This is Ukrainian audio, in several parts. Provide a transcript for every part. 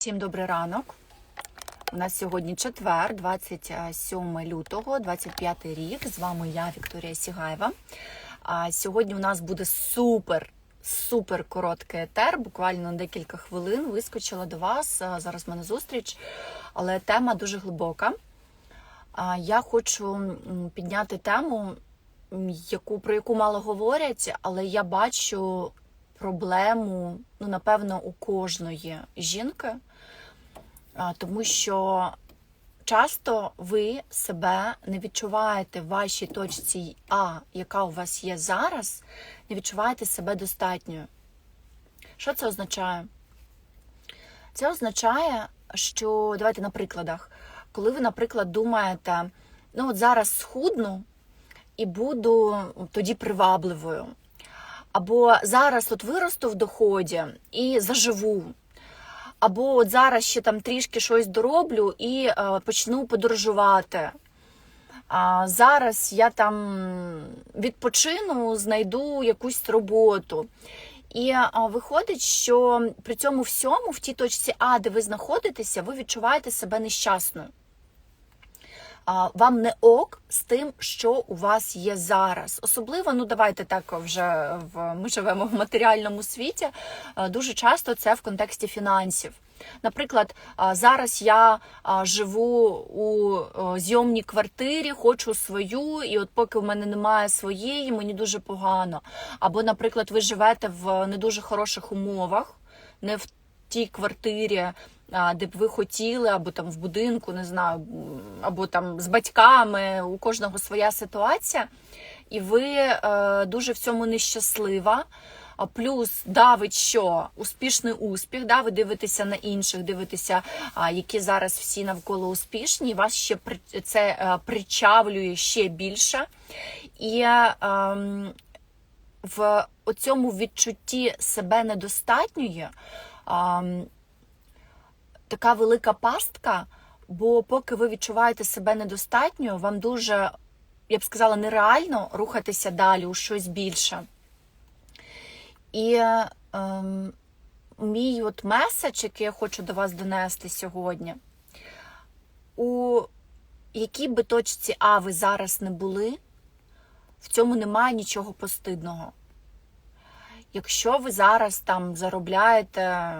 Всім добрий ранок. У нас сьогодні четвер, 27 лютого, 25 рік. З вами я, Вікторія Сігаєва. А сьогодні у нас буде супер, супер короткий етер. Буквально декілька хвилин вискочила до вас. Зараз в мене зустріч, але тема дуже глибока. Я хочу підняти тему, яку, про яку мало говорять, але я бачу проблему, ну, напевно, у кожної жінки, тому що часто ви себе не відчуваєте в вашій точці А, яка у вас є зараз, не відчуваєте себе достатньою. Що це означає? Це означає, що давайте на прикладах. Коли ви, наприклад, думаєте, ну от зараз схудну і буду тоді привабливою. Або зараз от виросту в доході і заживу. Або от зараз ще там трішки щось дороблю і е, почну подорожувати. А зараз я там відпочину, знайду якусь роботу. І а, виходить, що при цьому всьому, в тій точці А, де ви знаходитеся, ви відчуваєте себе нещасною. Вам не ок з тим, що у вас є зараз. Особливо, ну давайте так вже в ми живемо в матеріальному світі. Дуже часто це в контексті фінансів. Наприклад, зараз я живу у зйомній квартирі, хочу свою, і от поки в мене немає своєї, мені дуже погано. Або, наприклад, ви живете в не дуже хороших умовах, не в тій квартирі, де б ви хотіли, або там в будинку, не знаю, або там з батьками, у кожного своя ситуація, і ви е, дуже в цьому нещаслива. Плюс давить що успішний успіх, да, ви дивитеся на інших, дивитеся, які зараз всі навколо успішні, вас ще це е, причавлює ще більше. І ем, в цьому відчутті себе недостатньої ем, така велика пастка, бо поки ви відчуваєте себе недостатньою, вам дуже, я б сказала, нереально рухатися далі у щось більше. І ем, мій от меседж, який я хочу до вас донести сьогодні, у якій би точці А ви зараз не були, в цьому немає нічого постидного. Якщо ви зараз там заробляєте,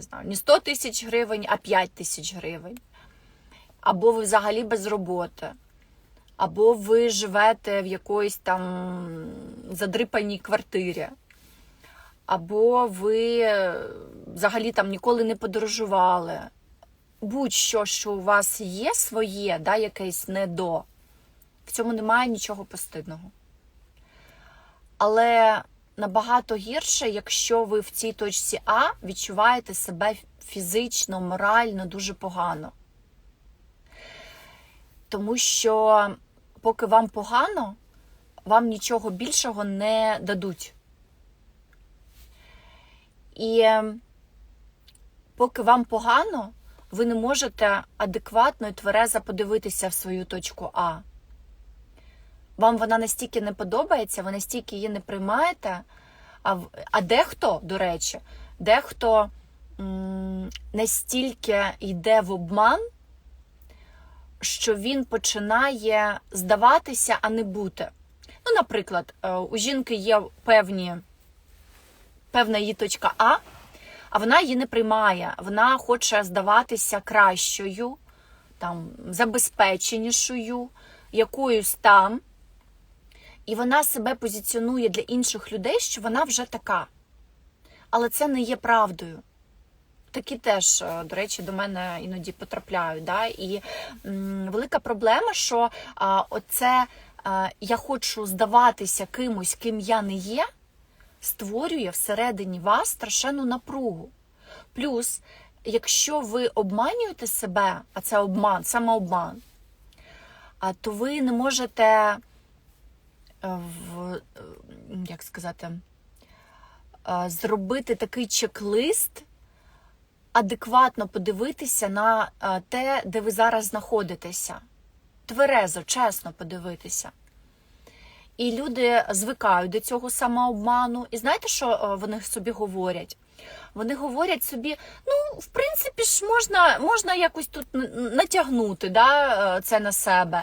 не знаю, не 100 тисяч гривень, а 5 тисяч гривень, або ви взагалі без роботи, або ви живете в якоїсь там задрипаній квартирі, або ви е, взагалі там ніколи не подорожували. Будь-що, що у вас є своє, да, якесь недо, в цьому немає нічого постидного. Але набагато гірше, якщо ви в цій точці А відчуваєте себе фізично, морально дуже погано. Тому що поки вам погано, вам нічого більшого не дадуть. І е, поки вам погано, ви не можете адекватно і тверезо подивитися в свою точку А. Вам вона настільки не подобається, ви настільки її не приймаєте. А, а дехто, до речі, дехто м, настільки йде в обман, що він починає здаватися, а не бути. Ну, наприклад, е, у жінки є певні, певна її точка А, а вона її не приймає. Вона хоче здаватися кращою, там, забезпеченішою, якоюсь там. І вона себе позиціонує для інших людей, що вона вже така. Але це не є правдою. Такі теж, е, до речі, до мене іноді потрапляють. Да? І м, велика проблема, що а, оце а, я хочу здаватися кимось, ким я не є, створює всередині вас страшенну напругу. Плюс, якщо ви обманюєте себе, а це обман, самообман, а, то ви не можете е, в, як сказати, зробити такий чек-лист, адекватно подивитися на те, де ви зараз знаходитеся. Тверезо, чесно подивитися. І люди звикають до цього самообману. І знаєте, що е, вони собі говорять? Вони говорять собі, ну, в принципі ж можна, можна якось тут натягнути да, е, це на себе.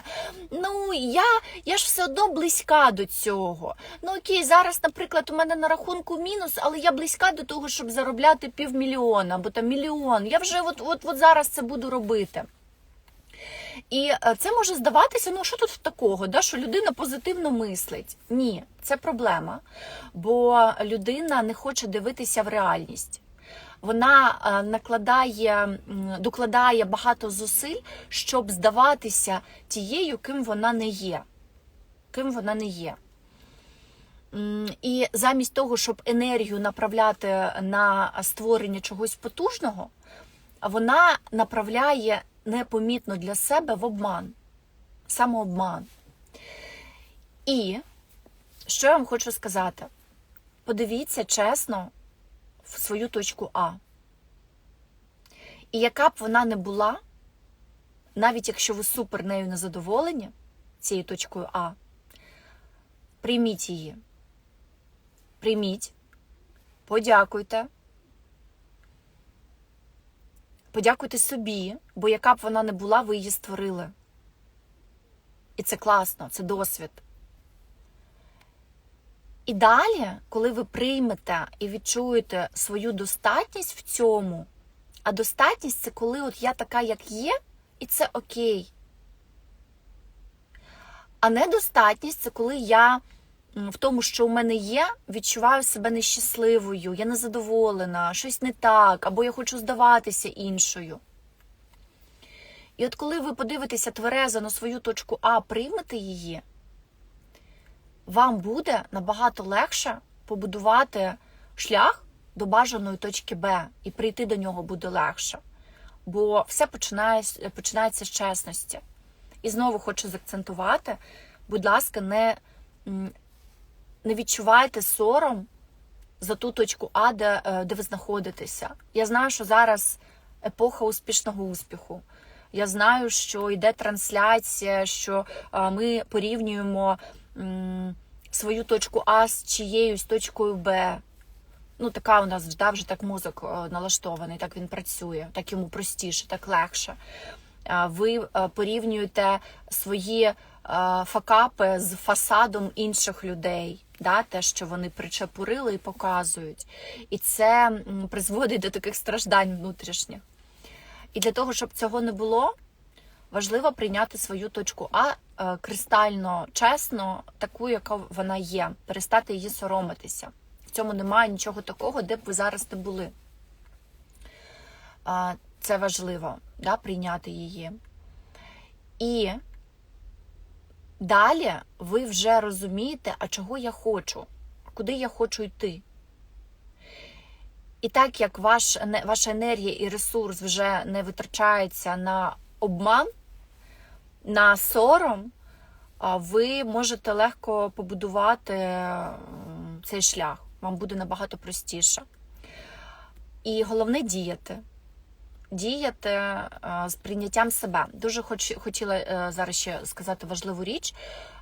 Ну, я, я ж все одно близька до цього. Ну окей, зараз, наприклад, у мене на рахунку мінус, але я близька до того, щоб заробляти півмільйона або там мільйон. Я вже от, от, от зараз це буду робити. І е, це може здаватися, ну що тут такого, да, що людина позитивно мислить. Ні, це проблема, бо людина не хоче дивитися в реальність. Вона е, накладає, докладає багато зусиль, щоб здаватися тією, ким вона не є. Ким вона не є. І замість того, щоб енергію направляти на створення чогось потужного, вона направляє непомітно для себе в обман, самообман. І що я вам хочу сказати? Подивіться чесно в свою точку А. І яка б вона не була, навіть якщо ви супер нею не задоволені, цією точкою А, прийміть її. Прийміть, подякуйте. Подякуйте собі, бо яка б вона не була, ви її створили. І це класно, це досвід. І далі, коли ви приймете і відчуєте свою достатність в цьому, а достатність це коли от я така, як є, і це окей. А недостатність це коли я в тому, що у мене є, відчуваю себе нещасливою, я незадоволена, щось не так, або я хочу здаватися іншою. І от коли ви подивитеся тверезо на свою точку А, приймете її, вам буде набагато легше побудувати шлях до бажаної точки Б, і прийти до нього буде легше. Бо все починає, починається з чесності. І знову хочу заакцентувати, будь ласка, не, не відчувайте сором за ту точку А, де, е, де ви знаходитеся. Я знаю, що зараз епоха успішного успіху. Я знаю, що йде трансляція, що е, ми порівнюємо свою точку А з чиєюсь точкою Б. Ну, така у нас да, вже так мозок е, налаштований, так він працює, так йому простіше, так легше. Ви порівнюєте свої факапи з фасадом інших людей, да, те, що вони причепурили і показують. І це призводить до таких страждань внутрішніх. І для того, щоб цього не було, важливо прийняти свою точку А е, кристально чесно, таку, яка вона є, перестати її соромитися. В цьому немає нічого такого, де б ви зараз не були. Це важливо, да, прийняти її. І далі ви вже розумієте, а чого я хочу, куди я хочу йти. І так як ваш, ваша енергія і ресурс вже не витрачається на обман, на сором, ви можете легко побудувати цей шлях. Вам буде набагато простіше. І головне діяти. Діяти е, з прийняттям себе. Дуже хоч, хотіла е, зараз ще сказати важливу річ.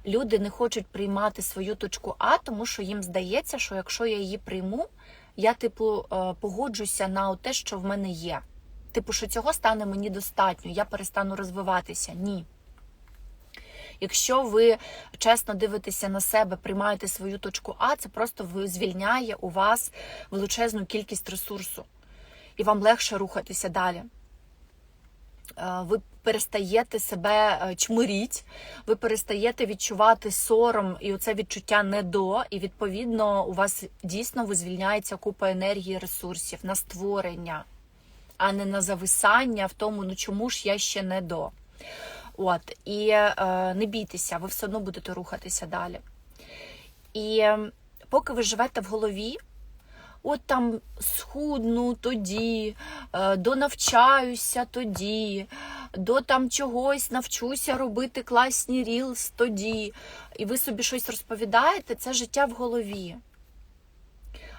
Люди не хочуть приймати свою точку А, тому що їм здається, що якщо я її прийму, я, типу, е, погоджуся на те, що в мене є. Типу, що цього стане мені достатньо, я перестану розвиватися. Ні. Якщо ви чесно дивитеся на себе, приймаєте свою точку А, це просто ви- звільняє у вас величезну кількість ресурсу, і вам легше рухатися далі. Е, Ви перестаєте себе е, чмиріть, ви перестаєте відчувати сором і оце відчуття не до, і відповідно у вас дійсно визвільняється купа енергії, ресурсів на створення, а не на зависання в тому, ну чому ж я ще не до. От, і е, не бійтеся, ви все одно будете рухатися далі. І е, поки ви живете в голові, от там схудну тоді, е, донавчаюся тоді, до там чогось навчуся робити класні рілс тоді, і ви собі щось розповідаєте, це життя в голові.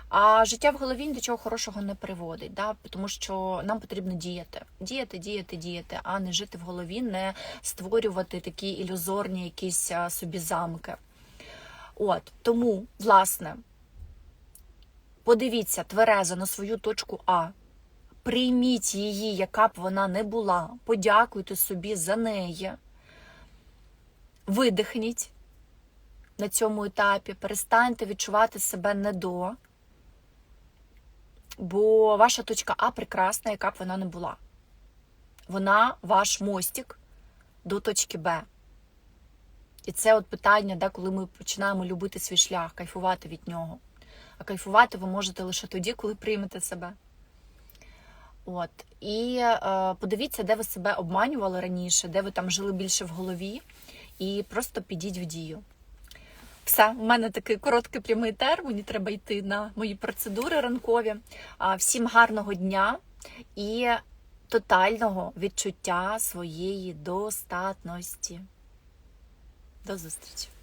А життя в голові ні до чого хорошого не приводить, да? тому що нам потрібно діяти. Діяти, діяти, діяти, а не жити в голові, не створювати такі ілюзорні якісь собі замки. От, тому, власне, Подивіться тверезо на свою точку А. Прийміть її, яка б вона не була. Подякуйте собі за неї. Видихніть на цьому етапі, перестаньте відчувати себе недо. Бо ваша точка А прекрасна, яка б вона не була. Вона ваш мостик до точки Б. І це от питання, да, коли ми починаємо любити свій шлях, кайфувати від нього. А кайфувати ви можете лише тоді, коли приймете себе. От. І е, подивіться, де ви себе обманювали раніше, де ви там жили більше в голові, і просто підіть в дію. Все, у мене такий короткий прямий тер, мені треба йти на мої процедури ранкові. Всім гарного дня і тотального відчуття своєї достатності. До зустрічі!